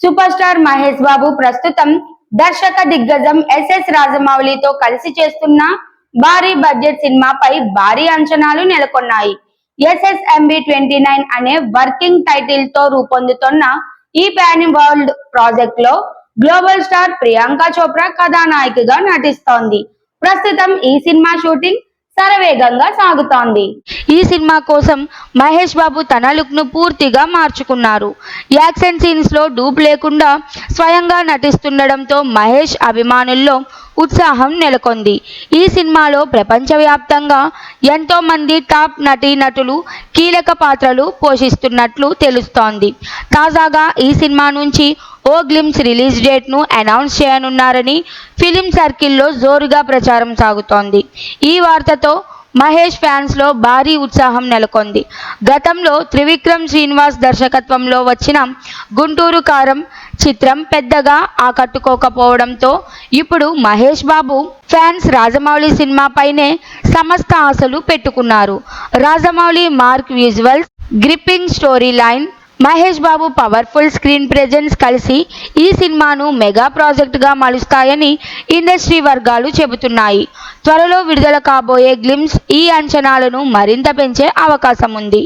Super star Mahesh Babu ప్రస్తుతం దర్శక దిగ్గజం ఎస్ఎస్ రాజమౌళితో కలిసి చేస్తున్న భారీ బడ్జెట్ సినిమాపై భారీ అంచనాలు నెలకొన్నాయి. ఎస్ఎస్ఎంబి ట్వంటీ నైన్ అనే వర్కింగ్ టైటిల్తో రూపొందుతున్న ఈ ప్యాన్ వరల్డ్ ప్రాజెక్ట్లో గ్లోబల్ స్టార్ ప్రియాంక చోప్రా కథానాయికగా నటిస్తోంది. ప్రస్తుతం ఈ సినిమా షూటింగ్ శరవేగంగా సాగుతోంది. ఈ సినిమా కోసం మహేష్ బాబు తన లుక్ను పూర్తిగా మార్చుకున్నారు. యాక్షన్ సీన్స్లో డూప్ లేకుండా స్వయంగా నటిస్తుండడంతో మహేష్ అభిమానుల్లో ఉత్సాహం నెలకొంది. ఈ సినిమాలో ప్రపంచవ్యాప్తంగా ఎంతో మంది టాప్ నటీనటులు కీలక పాత్రలు పోషిస్తున్నట్లు తెలుస్తోంది. తాజాగా ఈ సినిమా నుంచి ఓ గ్లిమ్స్ రిలీజ్ డేట్ను అనౌన్స్ చేయనున్నారని ఫిలిం సర్కిల్లో జోరుగా ప్రచారం సాగుతోంది. ఈ వార్తతో మహేష్ ఫ్యాన్స్లో భారీ ఉత్సాహం నెలకొంది. గతంలో త్రివిక్రమ్ శ్రీనివాస్ దర్శకత్వంలో వచ్చిన గుంటూరు కారం చిత్రం పెద్దగా ఆకట్టుకోకపోవడంతో ఇప్పుడు మహేష్ బాబు ఫ్యాన్స్ రాజమౌళి సినిమాపైనే సమస్త ఆశలు పెట్టుకున్నారు. Rajamouli mark visuals gripping story line Mahesh Babu powerful screen presence కలిసి ఈ సినిమాను మెగా ప్రాజెక్టుగా మలుస్తాయని ఇండస్ట్రీ వర్గాలు చెబుతున్నాయి. త్వరలో విడుదల కాబోయే గ్లిమ్స్ ఈ అంచనాలను మరింత పెంచే అవకాశం ఉంది.